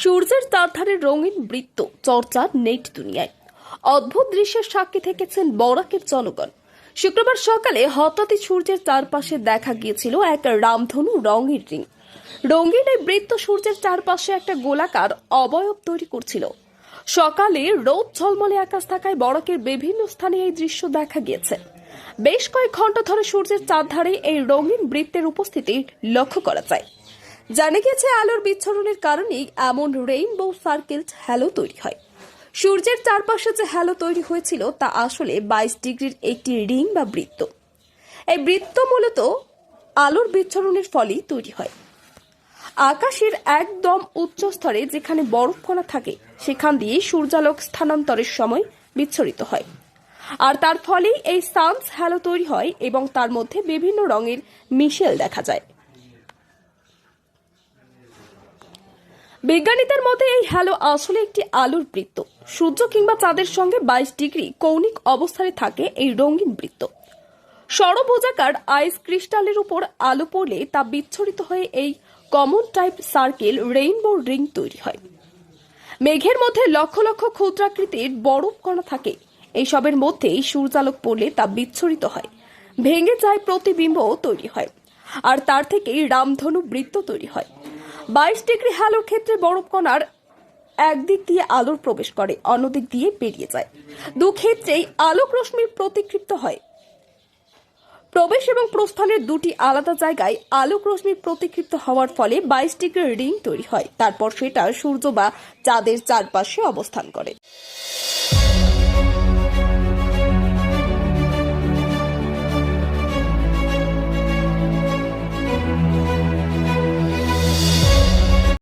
সূর্যের চারধারে রঙিন বৃত্ত চর্চা নেট দুনিয়ায়। অদ্ভুত দৃশ্যের সাক্ষী থেকেছেন বরাকের জনগণ। শুক্রবার সকালে হঠাৎই সূর্যের চারপাশে দেখা গিয়েছিল এক রামধনু রঙের রিং। রঙিন এই বৃত্ত সূর্যের চারপাশে একটা গোলাকার অবয়ব তৈরি করছিল। সকালে রোদ ঝলমলে আকাশ থাকায় বরাকের বিভিন্ন স্থানে এই দৃশ্য দেখা গিয়েছে। বেশ কয়েক ঘণ্টা ধরে সূর্যের চারধারে এই রঙিন বৃত্তের উপস্থিতি লক্ষ্য করা যায়। জানা গেছে আলোর বিচ্ছরণের কারণেই এমন রেইনবো সার্কেল হ্যালো তৈরি হয়। সূর্যের চারপাশে যে হ্যালো তৈরি হয়েছিল, তা আসলে বাইশ ডিগ্রির একটি রিং বা বৃত্ত। এই বৃত্ত মূলত আলোর বিচ্ছরণের ফলেই তৈরি হয়। আকাশের একদম উচ্চ স্তরে যেখানে বরফ বরফকণা থাকে, সেখান দিয়ে সূর্যালোক স্থানান্তরের সময় বিচ্ছরিত হয়। আর তার ফলেই এই সানস হ্যালো তৈরি হয় এবং তার মধ্যে বিভিন্ন রঙের মিশেল দেখা যায়। বিজ্ঞানীদের মতে এই হ্যালো আসলে একটি আলোর বৃত্ত। সূর্য কিংবা চাঁদের সঙ্গে বাইশ ডিগ্রি কৌণিক অবস্থানে থাকে এই রঙিন বৃত্ত। সরবোজাকার আইস ক্রিস্টালের উপর আলো পড়লে তা বিচ্ছরিত হয়ে এই common type circle rainbow ring তৈরি হয়। মেঘের মধ্যে লক্ষ লক্ষ ক্ষুদ্রাকৃতির বরফ কণা থাকে। এইসবের মধ্যেই সূর্যালোক পড়লে তা বিচ্ছরিত হয়। ভেঙে যায় প্রতিবিম্ব তৈরি হয়। আর তার থেকেই রামধনু বৃত্ত তৈরি হয়। বাইশ ডিগ্রি হ্যালোর ক্ষেত্রে বরফ কণার একদিক দিয়ে আলোর প্রবেশ করে, অন্যদিক দিয়ে বেরিয়ে যায়। দু ক্ষেত্রেই আলোক রশ্মির প্রতিকৃপ্ত হয়। প্রবেশ এবং প্রস্থানের দুটি আলাদা জায়গায় আলোক রশ্মি প্রতিকৃপ্ত হওয়ার ফলে বাইশ ডিগ্রি রিং তৈরি হয়। তারপর সেটা সূর্য বা চাঁদের চারপাশে অবস্থান করে।